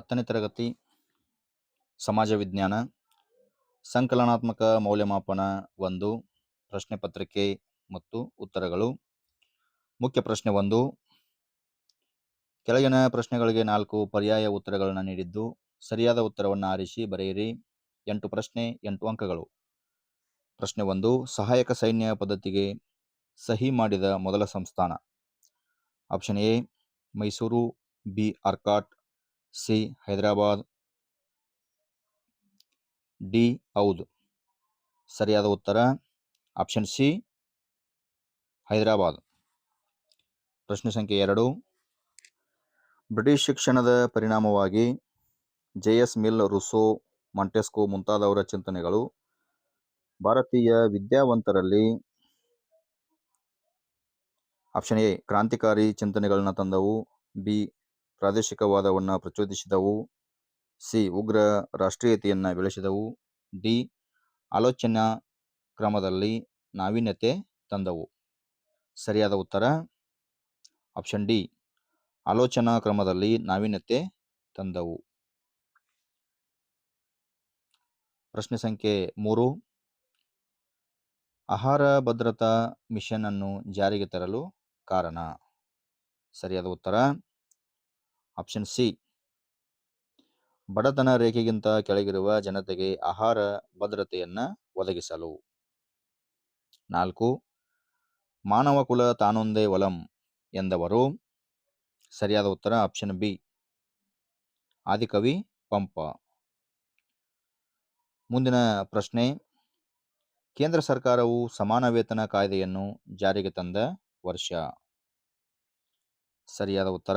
ಹತ್ತನೇ ತರಗತಿ ಸಮಾಜ ವಿಜ್ಞಾನ, ಸಂಕಲನಾತ್ಮಕ ಮೌಲ್ಯಮಾಪನ ಒಂದು, ಪ್ರಶ್ನೆ ಪತ್ರಿಕೆ ಮತ್ತು ಉತ್ತರಗಳು. ಮುಖ್ಯ ಪ್ರಶ್ನೆ ಒಂದು, ಕೆಳಗಿನ ಪ್ರಶ್ನೆಗಳಿಗೆ ನಾಲ್ಕು ಪರ್ಯಾಯ ಉತ್ತರಗಳನ್ನು ನೀಡಿದ್ದು, ಸರಿಯಾದ ಉತ್ತರವನ್ನು ಆರಿಸಿ ಬರೆಯಿರಿ. ಎಂಟು ಪ್ರಶ್ನೆ, ಎಂಟು ಅಂಕಗಳು. ಪ್ರಶ್ನೆ ಒಂದು, ಸಹಾಯಕ ಸೈನ್ಯ ಪದ್ಧತಿಗೆ ಸಹಿ ಮಾಡಿದ ಮೊದಲ ಸಂಸ್ಥಾನ. Option A, Mysuru, B, Arcot C, Hyderabad. D, ಹೌದು. ಸರಿಯಾದ ಉತ್ತರ? Option C, Hyderabad. ಪ್ರಶ್ನೆ ಸಂಖ್ಯೆ ಎರಡು. ಬ್ರಿಟಿಷ್ ಶಿಕ್ಷಣದ ಪರಿಣಾಮವಾಗಿ J. S. Mill Rousseau Montesquieu ಮುಂತಾದವರ ಚಿಂತನೆಗಳು ಭಾರತೀಯ ವಿದ್ಯಾವಂತರಲ್ಲಿ ಆಪ್ಷನ್ ಎ, ಕ್ರಾಂತಿಕಾರಿ ಚಿಂತನೆಗಳನ್ನು ತಂದವು. ಬಿ ಪ್ರಾದೇಶಿಕವಾದವನ್ನು ಪ್ರಚೋದಿಸಿದವು. ಸಿ. ಉಗ್ರ ರಾಷ್ಟ್ರೀಯತೆಯನ್ನು ಬೆಳೆಸಿದವು. ಡಿ. ಆಲೋಚನಾ ಕ್ರಮದಲ್ಲಿ ನಾವೀನ್ಯತೆ ತಂದವು. ಸರಿಯಾದ ಉತ್ತರ? Option D. ಆಲೋಚನಾ ಕ್ರಮದಲ್ಲಿ ನಾವೀನ್ಯತೆ ತಂದವು. ಪ್ರಶ್ನೆ ಸಂಖ್ಯೆ ಮೂರು. ಆಹಾರ ಭದ್ರತಾ ಮಿಷನ್ ಅನ್ನು ಜಾರಿಗೆ ತರಲು ಕಾರಣ? ಸರಿಯಾದ ಉತ್ತರ? Option C. ಬಡತನ ರೇಖೆಗಿಂತ ಕೆಳಗಿರುವ ಜನತೆಗೆ ಆಹಾರ ಭದ್ರತೆಯನ್ನ ಒದಗಿಸಲು. ನಾಲ್ಕು, ಮಾನವ ಕುಲ ತಾನೊಂದೇ ಒಲಂ ಎಂದವರು. ಸರಿಯಾದ ಉತ್ತರ ಆಪ್ಷನ್ ಬಿ. ಆದಿಕವಿ ಪಂಪ. ಮುಂದಿನ ಪ್ರಶ್ನೆ, ಕೇಂದ್ರ ಸರ್ಕಾರವು ಸಮಾನ ವೇತನ ಕಾಯ್ದೆಯನ್ನು ಜಾರಿಗೆ ತಂದ ವರ್ಷ. ಸರಿಯಾದ ಉತ್ತರ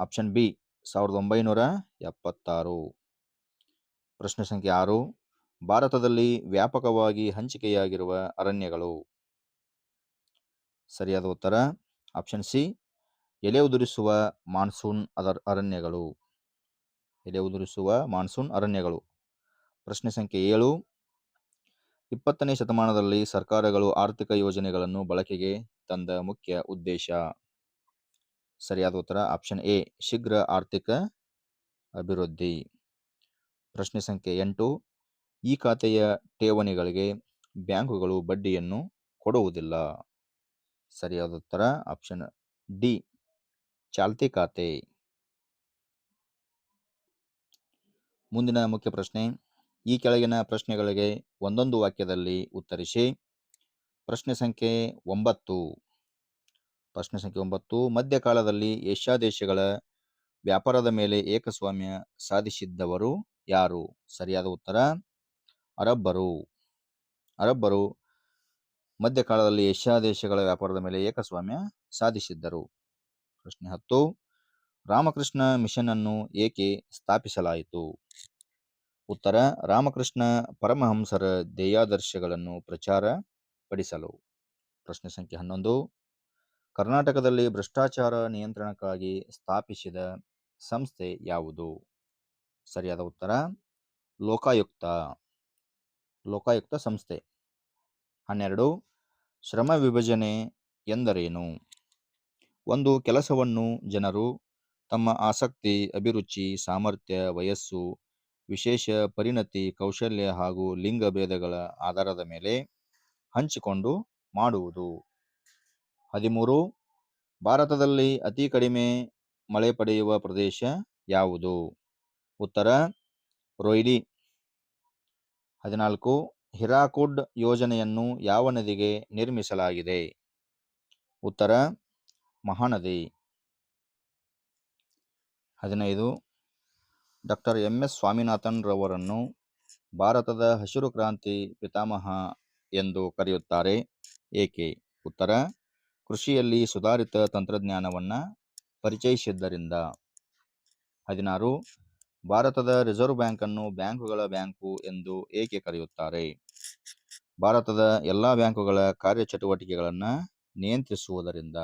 ಆಪ್ಷನ್ ಬಿ ಸಾವಿರದ ಒಂಬೈನೂರ ಎಪ್ಪತ್ತಾರು. ಪ್ರಶ್ನೆ ಸಂಖ್ಯೆ ಆರು, ಭಾರತದಲ್ಲಿ ವ್ಯಾಪಕವಾಗಿ ಹಂಚಿಕೆಯಾಗಿರುವ ಅರಣ್ಯಗಳು. ಸರಿಯಾದ ಉತ್ತರ ಆಪ್ಷನ್ ಸಿ ಎಲೆ ಉದುರಿಸುವ ಮಾನ್ಸೂನ್ ಅದರ್, ಅರಣ್ಯಗಳು. ಎಲೆ ಉದುರಿಸುವ ಮಾನ್ಸೂನ್ ಅರಣ್ಯಗಳು. ಪ್ರಶ್ನೆ ಸಂಖ್ಯೆ ಏಳು, ಇಪ್ಪತ್ತನೇ ಶತಮಾನದಲ್ಲಿ ಸರ್ಕಾರಗಳು ಆರ್ಥಿಕ ಯೋಜನೆಗಳನ್ನು ಬಳಕೆಗೆ ತಂದ ಮುಖ್ಯ ಉದ್ದೇಶ. ಸರಿಯಾದ ಉತ್ತರ ಆಪ್ಷನ್ ಎ ಶೀಘ್ರ ಆರ್ಥಿಕ ಅಭಿವೃದ್ಧಿ. ಪ್ರಶ್ನೆ ಸಂಖ್ಯೆ ಎಂಟು, ಈ ಖಾತೆಯ ಠೇವಣಿಗಳಿಗೆ ಬ್ಯಾಂಕುಗಳು ಬಡ್ಡಿಯನ್ನು ಕೊಡುವುದಿಲ್ಲ. ಸರಿಯಾದ ಉತ್ತರ ಆಪ್ಷನ್ ಡಿ ಚಾಲ್ತಿ ಖಾತೆ. ಮುಂದಿನ ಮುಖ್ಯ ಪ್ರಶ್ನೆ, ಈ ಕೆಳಗಿನ ಪ್ರಶ್ನೆಗಳಿಗೆ ಒಂದೊಂದು ವಾಕ್ಯದಲ್ಲಿ ಉತ್ತರಿಸಿ. ಪ್ರಶ್ನೆ ಸಂಖ್ಯೆ ಒಂಬತ್ತು. ಪ್ರಶ್ನೆ ಸಂಖ್ಯೆ ಒಂಬತ್ತು, ಮಧ್ಯಕಾಲದಲ್ಲಿ ಏಷ್ಯಾ ದೇಶಗಳ ವ್ಯಾಪಾರದ ಮೇಲೆ ಏಕಸ್ವಾಮ್ಯ ಸಾಧಿಸಿದ್ದವರು ಯಾರು? ಸರಿಯಾದ ಉತ್ತರ, ಅರಬ್ಬರು. ಅರಬ್ಬರು ಮಧ್ಯಕಾಲದಲ್ಲಿ ಏಷ್ಯಾ ದೇಶಗಳ ವ್ಯಾಪಾರದ ಮೇಲೆ ಏಕಸ್ವಾಮ್ಯ ಸಾಧಿಸಿದ್ದರು. ಪ್ರಶ್ನೆ ಹತ್ತು, ರಾಮಕೃಷ್ಣ ಮಿಷನ್ ಅನ್ನು ಏಕೆ ಸ್ಥಾಪಿಸಲಾಯಿತು? ಉತ್ತರ, ರಾಮಕೃಷ್ಣ ಪರಮಹಂಸರ ಧ್ಯೇಯಾದರ್ಶಗಳನ್ನು ಪ್ರಚಾರ ಪಡಿಸಲು. ಪ್ರಶ್ನೆ ಸಂಖ್ಯೆ ಹನ್ನೊಂದು ಕರ್ನಾಟಕದಲ್ಲಿ ಭ್ರಷ್ಟಾಚಾರ ನಿಯಂತ್ರಣಕ್ಕಾಗಿ ಸ್ಥಾಪಿಸಿದ ಸಂಸ್ಥೆ ಯಾವುದು? ಸರಿಯಾದ ಉತ್ತರ, ಲೋಕಾಯುಕ್ತ. ಲೋಕಾಯುಕ್ತ ಸಂಸ್ಥೆ. ಹನ್ನೆರಡು, ಶ್ರಮ ವಿಭಜನೆ ಎಂದರೇನು? ಒಂದು, ಕೆಲಸವನ್ನು ಜನರು ತಮ್ಮ ಆಸಕ್ತಿ, ಅಭಿರುಚಿ, ಸಾಮರ್ಥ್ಯ, ವಯಸ್ಸು, ವಿಶೇಷ ಪರಿಣತಿ, ಕೌಶಲ್ಯ ಹಾಗೂ ಲಿಂಗ ಭೇದಗಳ ಆಧಾರದ ಮೇಲೆ ಹಂಚಿಕೊಂಡು ಮಾಡುವುದು. ಹದಿಮೂರು. ಭಾರತದಲ್ಲಿ ಅತಿ ಕಡಿಮೆ ಮಳೆ ಪಡೆಯುವ ಪ್ರದೇಶ ಯಾವುದು? ಉತ್ತರ, ರೊಯ್ಲಿ. ಹದಿನಾಲ್ಕು. ಹಿರಾಕುಡ್ ಯೋಜನೆಯನ್ನು ಯಾವ ನದಿಗೆ ನಿರ್ಮಿಸಲಾಗಿದೆ? ಉತ್ತರ, ಮಹಾನದಿ. ಹದಿನೈದು. Doctor M. ಎಸ್. ಸ್ವಾಮಿನಾಥನ್ ರವರನ್ನು ಭಾರತದ ಹಸಿರು ಕ್ರಾಂತಿ ಪಿತಾಮಹ ಎಂದು ಕರೆಯುತ್ತಾರೆ. ಏಕೆ? ಉತ್ತರ ಕೃಷಿಯಲ್ಲಿ ಸುಧಾರಿತ ತಂತ್ರಜ್ಞಾನವನ್ನು ಪರಿಚಯಿಸಿದ್ದರಿಂದ. ಹದಿನಾರು. ಭಾರತದ ರಿಸರ್ವ್ ಬ್ಯಾಂಕನ್ನು ಬ್ಯಾಂಕುಗಳ ಬ್ಯಾಂಕು ಎಂದು ಏಕೆ ಕರೆಯುತ್ತಾರೆ? ಭಾರತದ ಎಲ್ಲ ಬ್ಯಾಂಕುಗಳ ಕಾರ್ಯಚಟುವಟಿಕೆಗಳನ್ನು ನಿಯಂತ್ರಿಸುವುದರಿಂದ.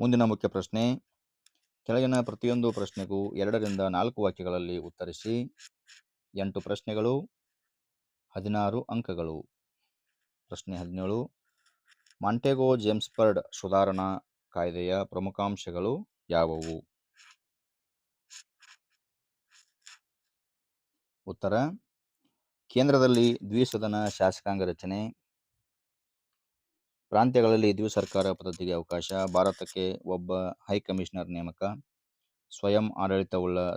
ಮುಂದಿನ ಮುಖ್ಯ ಪ್ರಶ್ನೆ. ಕೆಳಗಿನ ಪ್ರತಿಯೊಂದು ಪ್ರಶ್ನೆಗೂ ಎರಡರಿಂದ ನಾಲ್ಕು ವಾಕ್ಯಗಳಲ್ಲಿ ಉತ್ತರಿಸಿ. ಎಂಟು ಪ್ರಶ್ನೆಗಳು. ಹದಿನಾರು ಅಂಕಗಳು. ಪ್ರಶ್ನೆ ಹದಿನೇಳು. ಮಾಂಟೆಗೋ ಜೇಮ್ಸ್ಬರ್ಡ್ ಸುಧಾರಣಾ ಕಾಯ್ದೆಯ ಪ್ರಮುಖಾಂಶಗಳು ಯಾವುವು? ಉತ್ತರ, ಕೇಂದ್ರದಲ್ಲಿ ದ್ವಿಸದನ ಶಾಸಕಾಂಗ ರಚನೆ. ಪ್ರಾಂತ್ಯಗಳಲ್ಲಿ ದ್ವಿಸರ್ಕಾರ ಪದ್ಧತಿಗೆ ಅವಕಾಶ, ಭಾರತಕ್ಕೆ ಒಬ್ಬ ಹೈಕಮಿಷನರ್ ನೇಮಕ. ಸ್ವಯಂ ಆಡಳಿತವುಳ್ಳ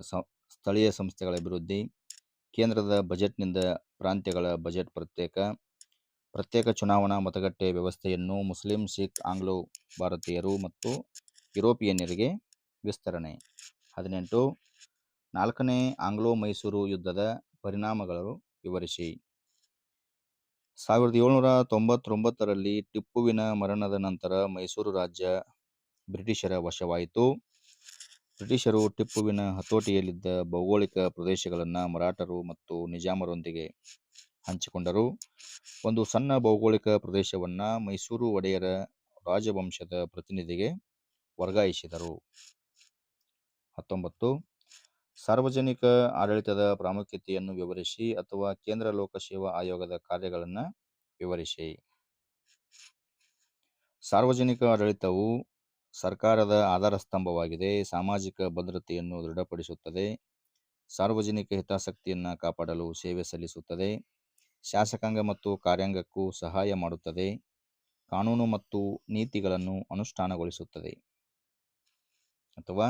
ಸ್ಥಳೀಯ ಸಂಸ್ಥೆಗಳ ಅಭಿವೃದ್ಧಿ. ಕೇಂದ್ರದ ಬಜೆಟ್ನಿಂದ ಪ್ರಾಂತ್ಯಗಳ ಬಜೆಟ್ ಪ್ರತ್ಯೇಕ. ಪ್ರತ್ಯೇಕ ಚುನಾವಣಾ ಮತಗಟ್ಟೆ ವ್ಯವಸ್ಥೆಯನ್ನು ಮುಸ್ಲಿಂ, ಸಿಖ್, ಆಂಗ್ಲೋ ಭಾರತೀಯರು ಮತ್ತು ಯುರೋಪಿಯನ್ನರಿಗೆ ವಿಸ್ತರಣೆ. ಹದಿನೆಂಟು, ನಾಲ್ಕನೇ ಆಂಗ್ಲೋ ಮೈಸೂರು ಯುದ್ಧದ ಪರಿಣಾಮಗಳು ವಿವರಿಸಿ. ಸಾವಿರದ ಏಳ್ನೂರ ತೊಂಬತ್ತೊಂಬತ್ತರಲ್ಲಿ ಟಿಪ್ಪುವಿನ ಮರಣದ ನಂತರ ಮೈಸೂರು ರಾಜ್ಯ ಬ್ರಿಟಿಷರ ವಶವಾಯಿತು. ಬ್ರಿಟಿಷರು ಟಿಪ್ಪುವಿನ ಹತೋಟಿಯಲ್ಲಿದ್ದ ಭೌಗೋಳಿಕ ಪ್ರದೇಶಗಳನ್ನು ಮರಾಠರು ಮತ್ತು ನಿಜಾಮರೊಂದಿಗೆ ಹಂಚಿಕೊಂಡರು. ಒಂದು ಸಣ್ಣ ಭೌಗೋಳಿಕ ಪ್ರದೇಶವನ್ನು ಮೈಸೂರು ಒಡೆಯರ ರಾಜವಂಶದ ಪ್ರತಿನಿಧಿಗೆ ವರ್ಗಾಯಿಸಿದರು. ಹತ್ತೊಂಬತ್ತು. ಸಾರ್ವಜನಿಕ ಆಡಳಿತದ ಪ್ರಾಮುಖ್ಯತೆಯನ್ನು ವಿವರಿಸಿ ಅಥವಾ ಕೇಂದ್ರ ಲೋಕಸೇವಾ ಆಯೋಗದ ಕಾರ್ಯಗಳನ್ನು ವಿವರಿಸಿ. ಸಾರ್ವಜನಿಕ ಆಡಳಿತವು ಸರ್ಕಾರದ ಆಧಾರ ಸ್ತಂಭವಾಗಿದೆ ಸಾಮಾಜಿಕ ಭದ್ರತೆಯನ್ನು ದೃಢಪಡಿಸುತ್ತದೆ. ಸಾರ್ವಜನಿಕ ಹಿತಾಸಕ್ತಿಯನ್ನು ಕಾಪಾಡಲು ಸೇವೆ ಸಲ್ಲಿಸುತ್ತದೆ. ಶಾಸಕಾಂಗ ಮತ್ತು ಕಾರ್ಯಾಂಗಕ್ಕೂ ಸಹಾಯ ಮಾಡುತ್ತದೆ. ಕಾನೂನು ಮತ್ತು ನೀತಿಗಳನ್ನು ಅನುಷ್ಠಾನಗೊಳಿಸುತ್ತದೆ. ಅಥವಾ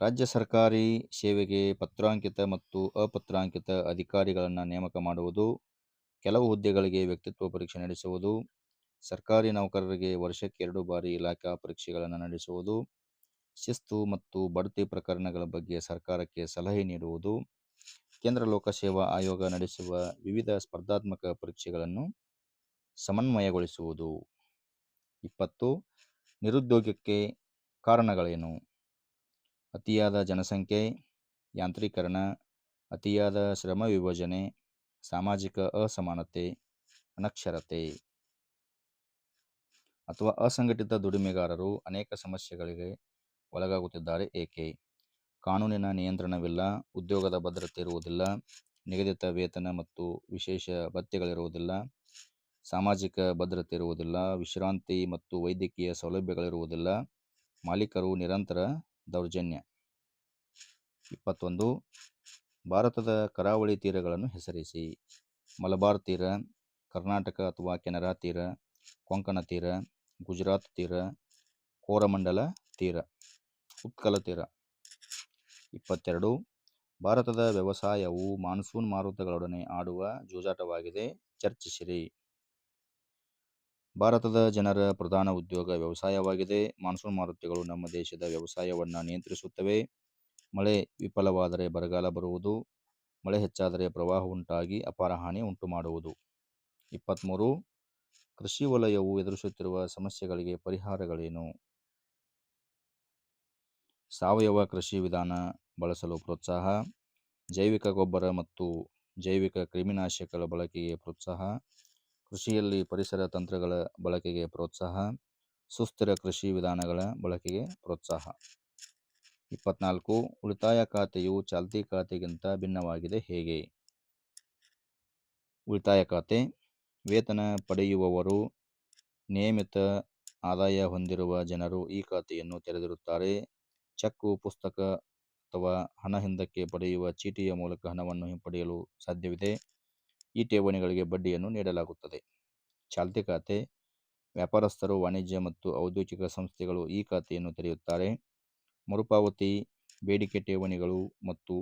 ರಾಜ್ಯ ಸರ್ಕಾರಿ ಸೇವೆಗೆ ಪತ್ರಾಂಕಿತ ಮತ್ತು ಅಪತ್ರಾಂಕಿತ ಅಧಿಕಾರಿಗಳನ್ನು ನೇಮಕ ಮಾಡುವುದು, ಕೆಲವು ಹುದ್ದೆಗಳಿಗೆ ವ್ಯಕ್ತಿತ್ವ ಪರೀಕ್ಷೆ ನಡೆಸುವುದು, ಸರ್ಕಾರಿ ನೌಕರರಿಗೆ ವರ್ಷಕ್ಕೆ ಎರಡು ಬಾರಿ ಇಲಾಖಾ ಪರೀಕ್ಷೆಗಳನ್ನು ನಡೆಸುವುದು, ಶಿಸ್ತು ಮತ್ತು ಬಡ್ತಿ ಪ್ರಕರಣಗಳ ಬಗ್ಗೆ ಸರ್ಕಾರಕ್ಕೆ ಸಲಹೆ ನೀಡುವುದು ಕೇಂದ್ರ ಲೋಕಸೇವಾ ಆಯೋಗ ನಡೆಸುವ ವಿವಿಧ ಸ್ಪರ್ಧಾತ್ಮಕ ಪರೀಕ್ಷೆಗಳನ್ನು ಸಮನ್ವಯಗೊಳಿಸುವುದು. ಇಪ್ಪತ್ತು, ನಿರುದ್ಯೋಗಕ್ಕೆ ಕಾರಣಗಳೇನು? ಅತಿಯಾದ ಜನಸಂಖ್ಯೆ, ಯಾಂತ್ರೀಕರಣ, ಅತಿಯಾದ ಶ್ರಮ ವಿಭಜನೆ, ಸಾಮಾಜಿಕ ಅಸಮಾನತೆ, ಅನಕ್ಷರತೆ. ಅಥವಾ ಅಸಂಘಟಿತ ದುಡಿಮೆಗಾರರು ಅನೇಕ ಸಮಸ್ಯೆಗಳಿಗೆ ಒಳಗಾಗುತ್ತಿದ್ದಾರೆ ಏಕೆ? ಕಾನೂನಿನ ನಿಯಂತ್ರಣವಿಲ್ಲ, ಉದ್ಯೋಗದ ಭದ್ರತೆ ಇರುವುದಿಲ್ಲ, ನಿಗದಿತ ವೇತನ ಮತ್ತು ವಿಶೇಷ ಭತ್ಯೆಗಳಿರುವುದಿಲ್ಲ, ಸಾಮಾಜಿಕ ಭದ್ರತೆ ಇರುವುದಿಲ್ಲ, ವಿಶ್ರಾಂತಿ ಮತ್ತು ವೈದ್ಯಕೀಯ ಸೌಲಭ್ಯಗಳಿರುವುದಿಲ್ಲ, ಮಾಲೀಕರು ನಿರಂತರ ದೌರ್ಜನ್ಯ. ಇಪ್ಪತ್ತೊಂದು, ಭಾರತದ ಕರಾವಳಿ ತೀರಗಳನ್ನು ಹೆಸರಿಸಿ. ಮಲಬಾರ್ ತೀರ, ಕರ್ನಾಟಕ ಅಥವಾ ಕೆನರಾ ತೀರ, ಕೊಂಕಣ ತೀರ, ಗುಜರಾತ್ ತೀರ, ಕೋರಮಂಡಲ ತೀರ, ಉತ್ಕಲ ತೀರ. ಇಪ್ಪತ್ತೆರಡು. ಭಾರತದ ವ್ಯವಸಾಯವು ಮಾನ್ಸೂನ್ ಮಾರುತಗಳೊಡನೆ ಆಡುವ ಜೂಜಾಟವಾಗಿದೆ. ಚರ್ಚಿಸಿರಿ. ಭಾರತದ ಜನರ ಪ್ರಧಾನ ಉದ್ಯೋಗ ವ್ಯವಸಾಯವಾಗಿದೆ. ಮಾನ್ಸೂನ್ ಮಾರುತಗಳು ನಮ್ಮ ದೇಶದ ವ್ಯವಸಾಯವನ್ನು ನಿಯಂತ್ರಿಸುತ್ತವೆ. ಮಳೆ ವಿಫಲವಾದರೆ ಬರಗಾಲ ಬರುವುದು. ಮಳೆ ಹೆಚ್ಚಾದರೆ ಪ್ರವಾಹ ಉಂಟಾಗಿ ಅಪಾರ ಹಾನಿ ಉಂಟು ಮಾಡುವುದು ಇಪ್ಪತ್ತ್ಮೂರು ಕೃಷಿ ವಲಯವು ಎದುರಿಸುತ್ತಿರುವ ಸಮಸ್ಯೆಗಳಿಗೆ ಪರಿಹಾರಗಳೇನು? ಸಾವಯವ ಕೃಷಿ ವಿಧಾನ ಬಳಸಲು ಪ್ರೋತ್ಸಾಹ, ಜೈವಿಕ ಗೊಬ್ಬರ ಮತ್ತು ಜೈವಿಕ ಕ್ರಿಮಿನಾಶಕಗಳ ಬಳಕೆಗೆ ಪ್ರೋತ್ಸಾಹ, ಕೃಷಿಯಲ್ಲಿ ಪರಿಸರ ತಂತ್ರಗಳ ಬಳಕೆಗೆ ಪ್ರೋತ್ಸಾಹ, ಸುಸ್ಥಿರ ಕೃಷಿ ವಿಧಾನಗಳ ಬಳಕೆಗೆ ಪ್ರೋತ್ಸಾಹ. ಇಪ್ಪತ್ನಾಲ್ಕು, ಉಳಿತಾಯ ಖಾತೆಯು ಚಾಲ್ತಿ ಖಾತೆಗಿಂತ ಭಿನ್ನವಾಗಿದೆ, ಹೇಗೆ? ಉಳಿತಾಯ ಖಾತೆ, ವೇತನ ಪಡೆಯುವವರು ನಿಯಮಿತ ಆದಾಯ ಹೊಂದಿರುವ ಜನರು ಈ ಖಾತೆಯನ್ನು ತೆರೆದಿರುತ್ತಾರೆ. ಚೆಕ್ಕು, ಪುಸ್ತಕ ಅಥವಾ ಹಣ ಹಿಂದಕ್ಕೆ ಪಡೆಯುವ ಚೀಟಿಯ ಮೂಲಕ ಹಣವನ್ನು ಹಿಂಪಡೆಯಲು ಸಾಧ್ಯವಿದೆ. ಈ ಠೇವಣಿಗಳಿಗೆ ಬಡ್ಡಿಯನ್ನು ನೀಡಲಾಗುತ್ತದೆ. ಚಾಲ್ತಿ ಖಾತೆ, ವ್ಯಾಪಾರಸ್ಥರು, ವಾಣಿಜ್ಯ ಮತ್ತು ಔದ್ಯೋಗಿಕ ಸಂಸ್ಥೆಗಳು ಈ ಖಾತೆಯನ್ನು ತೆರೆಯುತ್ತಾರೆ. ಮರುಪಾವತಿ, ಬೇಡಿಕೆ ಠೇವಣಿಗಳು ಮತ್ತು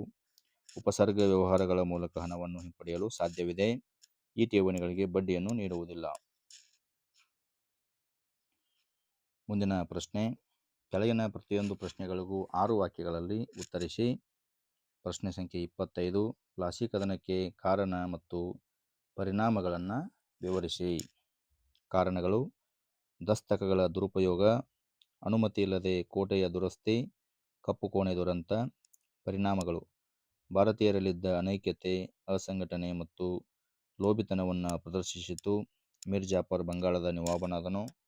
ಉಪಸರ್ಗ ವ್ಯವಹಾರಗಳ ಮೂಲಕ ಹಣವನ್ನು ಹಿಂಪಡೆಯಲು ಸಾಧ್ಯವಿದೆ. ಈ ಠೇವಣಿಗಳಿಗೆ ಬಡ್ಡಿಯನ್ನು ನೀಡುವುದಿಲ್ಲ. ಮುಂದಿನ ಪ್ರಶ್ನೆ ಕೆಳಗಿನ ಪ್ರತಿಯೊಂದು ಪ್ರಶ್ನೆಗಳಿಗೂ ಆರು ವಾಕ್ಯಗಳಲ್ಲಿ ಉತ್ತರಿಸಿ, ಪ್ರಶ್ನೆ ಸಂಖ್ಯೆ ಇಪ್ಪತ್ತೈದು ಪ್ಲಾಸಿ ಕದನಕ್ಕೆ ಕಾರಣ ಮತ್ತು ಪರಿಣಾಮಗಳನ್ನು ವಿವರಿಸಿ. ಕಾರಣಗಳು, ದಸ್ತಕಗಳ ದುರುಪಯೋಗ, ಅನುಮತಿ ಇಲ್ಲದೆ ಕೋಟೆಯ ದುರಸ್ತಿ, ಕಪ್ಪು ಕೋಣೆ ದುರಂತ, ಪರಿಣಾಮಗಳು, ಭಾರತೀಯರಲ್ಲಿದ್ದ ಅನೈಕ್ಯತೆ, ಅಸಂಘಟನೆ ಮತ್ತು ಲೋಭಿತನವನ್ನು ಪ್ರದರ್ಶಿಸಿತು, ಮೀರ್ ಜಾಫರ್ ಬಂಗಾಳದ ನವಾಬನಾದನು.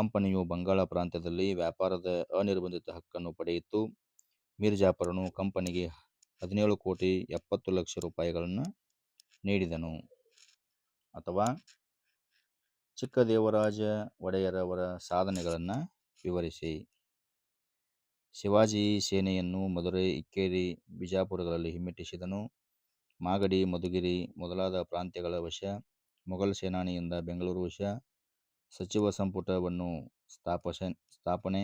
ಕಂಪನಿಯು ಬಂಗಾಳ ಪ್ರಾಂತ್ಯದಲ್ಲಿ ವ್ಯಾಪಾರದ ಅನಿರ್ಬಂಧಿತ ಹಕ್ಕನ್ನು ಪಡೆಯಿತು ಮೀರ್ ಜಾಫರನು ಕಂಪನಿಗೆ ಹದಿನೇಳು ಕೋಟಿ ಎಪ್ಪತ್ತು ಲಕ್ಷ ರೂಪಾಯಿಗಳನ್ನು ನೀಡಿದನು ಅಥವಾ ಚಿಕ್ಕದೇವರಾಜ ಒಡೆಯರವರ ಸಾಧನೆಗಳನ್ನು ವಿವರಿಸಿ ಶಿವಾಜಿ ಸೇನೆಯನ್ನು ಮಧುರೈ, ಇಕ್ಕೇರಿ, ಬಿಜಾಪುರಗಳಲ್ಲಿ ಹಿಮ್ಮೆಟ್ಟಿಸಿದನು. ಮಾಗಡಿ, ಮಧುಗಿರಿ ಮೊದಲಾದ ಪ್ರಾಂತ್ಯಗಳ ವಶ. ಮೊಘಲ್ ಸೇನಾನಿಯಿಂದ ಬೆಂಗಳೂರು ವಶ. ಸಚಿವ ಸಂಪುಟವನ್ನು ಸ್ಥಾಪನೆ.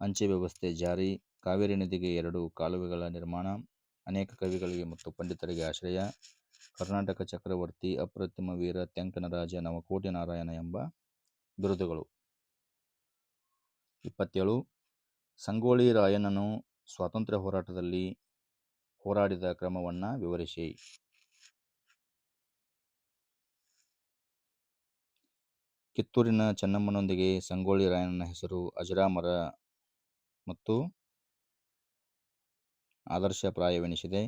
ಅಂಚೆ ವ್ಯವಸ್ಥೆ ಜಾರಿ. ಕಾವೇರಿ ನದಿಗೆ ಎರಡು ಕಾಲುವೆಗಳ ನಿರ್ಮಾಣ. ಅನೇಕ ಕವಿಗಳಿಗೆ ಮತ್ತು ಪಂಡಿತರಿಗೆ ಆಶ್ರಯ. ಕರ್ನಾಟಕ ಚಕ್ರವರ್ತಿ, ಅಪ್ರತಿಮ ವೀರ, ತೆಂಕನರಾಜ ನವಕೋಟಿ ನಾರಾಯಣ ಎಂಬ ಬಿರುದುಗಳು. ಇಪ್ಪತ್ತೇಳು ಸಂಗೋಳಿ ರಾಯಣ್ಣನು ಸ್ವಾತಂತ್ರ್ಯ ಹೋರಾಟದಲ್ಲಿ ಹೋರಾಡಿದ ಕ್ರಮವನ್ನು ವಿವರಿಸಿ. ಕಿತ್ತೂರಿನ ಚೆನ್ನಮ್ಮನೊಂದಿಗೆ ಸಂಗೊಳ್ಳಿ ರಾಯಣ್ಣನ ಹೆಸರು ಅಜರಾಮರ ಮತ್ತು ಆದರ್ಶಪ್ರಾಯವೆನಿಸಿದೆ.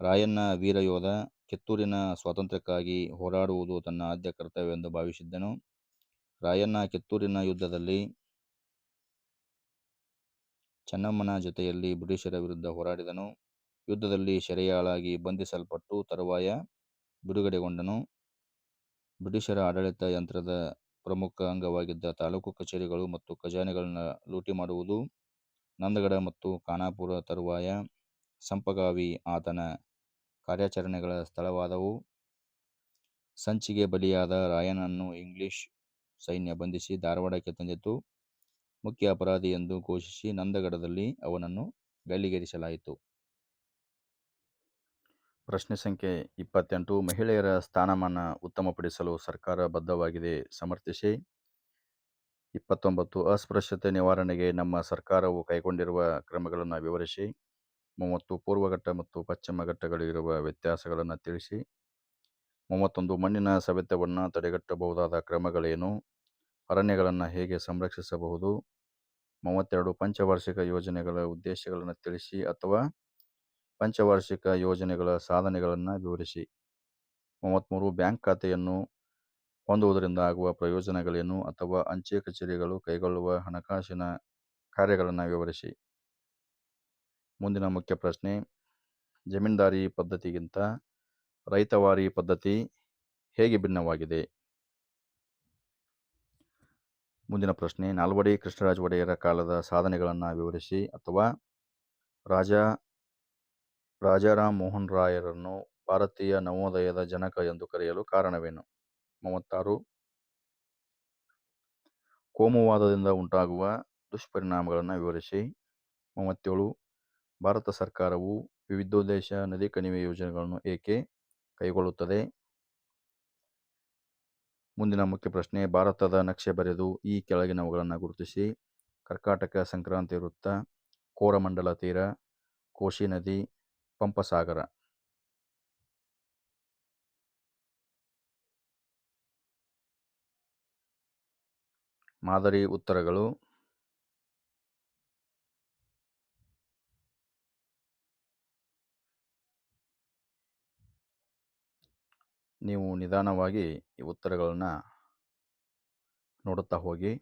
ರಾಯಣ್ಣ ವೀರಯೋಧ. ಕಿತ್ತೂರಿನ ಸ್ವಾತಂತ್ರ್ಯಕ್ಕಾಗಿ ಹೋರಾಡುವುದು ತನ್ನ ಆದ್ಯ ಕರ್ತವ್ಯ ಎಂದು ಭಾವಿಸಿದ್ದನು. ರಾಯಣ್ಣ ಕಿತ್ತೂರಿನ ಯುದ್ಧದಲ್ಲಿ ಚೆನ್ನಮ್ಮನ ಜೊತೆಯಲ್ಲಿ ಬ್ರಿಟಿಷರ ವಿರುದ್ಧ ಹೋರಾಡಿದನು. ಯುದ್ಧದಲ್ಲಿ ಸೆರೆಯಾಳಾಗಿ ಬಂಧಿಸಲ್ಪಟ್ಟು ತರುವಾಯ ಬಿಡುಗಡೆಗೊಂಡನು. ಬ್ರಿಟಿಷರ ಆಡಳಿತ ಯಂತ್ರದ ಪ್ರಮುಖ ಅಂಗವಾಗಿದ್ದ ತಾಲೂಕು ಕಚೇರಿಗಳು ಮತ್ತು ಖಜಾನೆಗಳನ್ನು ಲೂಟಿ ಮಾಡುವುದು, ನಂದಗಡ ಮತ್ತು ಖಾನಾಪುರ ತರುವಾಯ ಸಂಪಗಾವಿ ಆತನ ಕಾರ್ಯಾಚರಣೆಗಳ ಸ್ಥಳವಾದವು. ಸಂಚಿಗೆ ಬಲಿಯಾದ ರಾಯನನ್ನು ಇಂಗ್ಲಿಷ್ ಸೈನ್ಯ ಬಂಧಿಸಿ ಧಾರವಾಡಕ್ಕೆ ತಂದಿತು. ಮುಖ್ಯ ಅಪರಾಧಿ ಎಂದು ಘೋಷಿಸಿ ನಂದಗಡದಲ್ಲಿ ಅವನನ್ನು ಗಲ್ಲಿಗೇರಿಸಲಾಯಿತು. ಪ್ರಶ್ನೆ ಸಂಖ್ಯೆ ಇಪ್ಪತ್ತೆಂಟು, ಮಹಿಳೆಯರ ಸ್ಥಾನಮಾನ ಉತ್ತಮಪಡಿಸಲು ಸರ್ಕಾರ ಬದ್ಧವಾಗಿದೆ ಸಮರ್ಥಿಸಿ. ಇಪ್ಪತ್ತೊಂಬತ್ತು, ಅಸ್ಪೃಶ್ಯತೆ ನಿವಾರಣೆಗೆ ನಮ್ಮ ಸರ್ಕಾರವು ಕೈಗೊಂಡಿರುವ ಕ್ರಮಗಳನ್ನು ವಿವರಿಸಿ. ಮೂವತ್ತು, ಪೂರ್ವಘಟ್ಟ ಮತ್ತು ಪಶ್ಚಿಮ ಘಟ್ಟಗಳಿರುವ ವ್ಯತ್ಯಾಸಗಳನ್ನು ತಿಳಿಸಿ. ಮೂವತ್ತೊಂದು, ಮಣ್ಣಿನ ಸವೆತವನ್ನು ತಡೆಗಟ್ಟಬಹುದಾದ ಕ್ರಮಗಳೇನು? ಅರಣ್ಯಗಳನ್ನು ಹೇಗೆ ಸಂರಕ್ಷಿಸಬಹುದು? ಮೂವತ್ತೆರಡು, ಪಂಚವಾರ್ಷಿಕ ಯೋಜನೆಗಳ ಉದ್ದೇಶಗಳನ್ನು ತಿಳಿಸಿ ಅಥವಾ ಪಂಚವಾರ್ಷಿಕ ಯೋಜನೆಗಳ ಸಾಧನೆಗಳನ್ನು ವಿವರಿಸಿ. ಮೂವತ್ಮೂರು ಬ್ಯಾಂಕ್ ಖಾತೆಯನ್ನು ಹೊಂದುವುದರಿಂದ ಆಗುವ ಪ್ರಯೋಜನಗಳೇನು ಅಥವಾ ಅಂಚೆ ಕಚೇರಿಗಳು ಕೈಗೊಳ್ಳುವ ಹಣಕಾಸಿನ ಕಾರ್ಯಗಳನ್ನು ವಿವರಿಸಿ. ಮುಂದಿನ ಮುಖ್ಯ ಪ್ರಶ್ನೆ, ಜಮೀನ್ದಾರಿ ಪದ್ಧತಿಗಿಂತ ರೈತವಾರಿ ಪದ್ಧತಿ ಹೇಗೆ ಭಿನ್ನವಾಗಿದೆ? ಮುಂದಿನ ಪ್ರಶ್ನೆ, ನಾಲ್ವಡಿ ಕೃಷ್ಣರಾಜ ಒಡೆಯರ ಕಾಲದ ಸಾಧನೆಗಳನ್ನು ವಿವರಿಸಿ ಅಥವಾ ರಾಜಾರಾಮ ಮೋಹನ್ ರಾಯರನ್ನು ಭಾರತೀಯ ನವೋದಯದ ಜನಕ ಎಂದು ಕರೆಯಲು ಕಾರಣವೇನು? ಮೂವತ್ತಾರು ಕೋಮುವಾದದಿಂದ ಉಂಟಾಗುವ ದುಷ್ಪರಿಣಾಮಗಳನ್ನು ವಿವರಿಸಿ. ಮೂವತ್ತೇಳು ಭಾರತ ಸರ್ಕಾರವು ವಿವಿಧೋದ್ದೇಶ ನದಿ ಕಣಿವೆ ಯೋಜನೆಗಳನ್ನು ಏಕೆ ಕೈಗೊಳ್ಳುತ್ತದೆ? ಮುಂದಿನ ಮುಖ್ಯ ಪ್ರಶ್ನೆ ಭಾರತದ ನಕ್ಷೆ ಬರೆದು ಈ ಕೆಳಗಿನವುಗಳನ್ನು ಗುರುತಿಸಿ. ಕರ್ಕಾಟಕ ಸಂಕ್ರಾಂತಿ ವೃತ್ತ, ಕೋರಮಂಡಲ ತೀರ, ಕೋಶಿ ನದಿ, ಪಂಪಸಾಗರ. ಮಾದರಿ ಉತ್ತರಗಳು ನೀವು ನಿಧಾನವಾಗಿ ಈ ಉತ್ತರಗಳನ್ನು ನೋಡುತ್ತಾ ಹೋಗಿ.